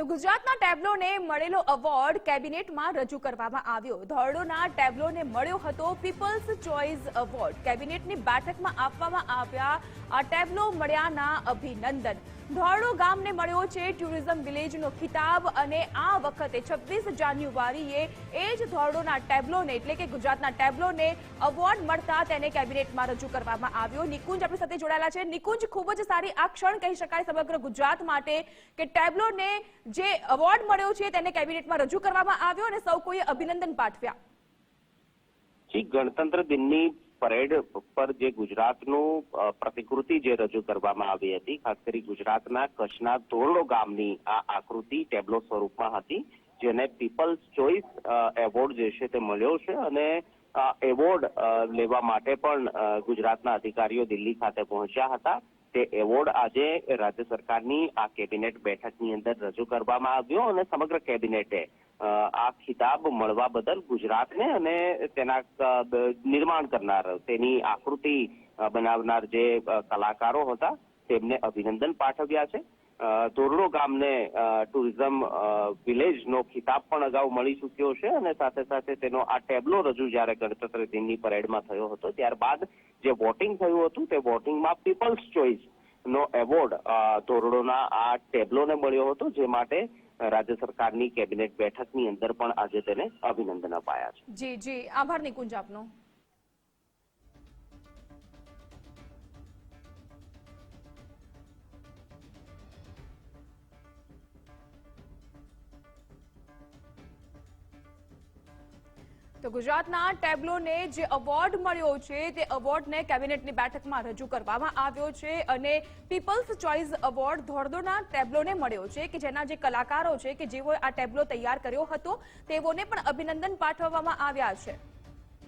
તો ગુજરાતના ટેબ્લોને મળેલો એવોર્ડ કેબિનેટમાં રજૂ કરવામાં આવ્યો. ધોરડોના ટેબ્લોને મળ્યો હતો પીપલ્સ ચોઇસ એવોર્ડ. કેબિનેટની બેઠકમાં આપવામાં આવ્યા આ ટેબ્લો મળ્યાના અભિનંદન. ધોરડો ગામને મળ્યો છે ટુરિઝમ વિલેજનો ખિતાબ અને આ વખતે છવ્વીસ જાન્યુઆરીએ એ જ ધોરડોના ટેબ્લોને, એટલે કે ગુજરાતના ટેબ્લોને એવોર્ડ મળતા તેને કેબિનેટમાં રજૂ કરવામાં આવ્યો. નિકુંજ આપણી સાથે જોડાયેલા છે. નિકુંજ, ખૂબ જ સારી આ ક્ષણ કહી શકાય સમગ્ર ગુજરાત માટે કે ટેબ્લોને જે એવોર્ડ મળ્યો છે તેને કેબિનેટમાં રજૂ કરવામાં આવ્યો અને સૌ કોઈએ અભિનંદન પાઠવ્યા. જી, ગણતંત્ર દિનની પરેડ પર જે ગુજરાતનું પ્રતિકૃતિ જે રજૂ કરવામાં આવી હતી, ખાસ કરી ગુજરાતના કચ્છના ધોરડો ગામની આ આકૃતિ ટેબ્લો સ્વરૂપમાં હતી, જેને પીપલ્સ ચોઇસ એવોર્ડ જે છે તે મળ્યો છે અને એવોર્ડ લેવા માટે પણ ગુજરાતના અધિકારીઓ દિલ્હી ખાતે પહોંચ્યા હતા. તે એવોર્ડ આજે રાજ્ય સરકારની આ કેબિનેટ બેઠકની અંદર રજૂ કરવામાં આવ્યો અને સમગ્ર કેબિનેટે આ ખિતાબ મળવા બદલ ગુજરાતને અને તેના નિર્માણ કરનાર, તેની આકૃતિ બનાવનાર જે કલાકારો હતા તેમને અભિનંદન પાઠવ્યા છે. ધોરડો ગામને ટુરિઝમ વિલેજનો ખિતાબ પણ અગાઉ મળી ચૂક્યો છે અને સાથે સાથે તેનો આ ટેબ્લો રજૂ જ્યારે ગણતંત્ર દિનની પરેડમાં થયો હતો, ત્યારબાદ જે વોટિંગ થયું હતું તે વોટિંગમાં પીપલ્સ ચોઇસ નો એવોર્ડ ધોરડોના આ ટેબ્લોને મળ્યો હતો, જે માટે રાજ્ય સરકારની કેબિનેટ બેઠકની અંદર પણ આજે તેને અભિનંદન અપાયા છે. જી જી. આભાર નિકુંજ આપનો. તો ગુજરાતના ટેબ્લોને જે એવોર્ડ મળ્યો છે તે એવોર્ડને કેબિનેટની બેઠકમાં રજૂ કરવામાં આવ્યો છે અને પીપલ્સ ચોઇસ એવોર્ડ ધોરડોના ટેબ્લોને મળ્યો છે કે જેના જે કલાકારો છે કે જેઓએ આ ટેબ્લો તૈયાર કર્યો હતો તેઓને પણ અભિનંદન પાઠવવામાં આવ્યા છે.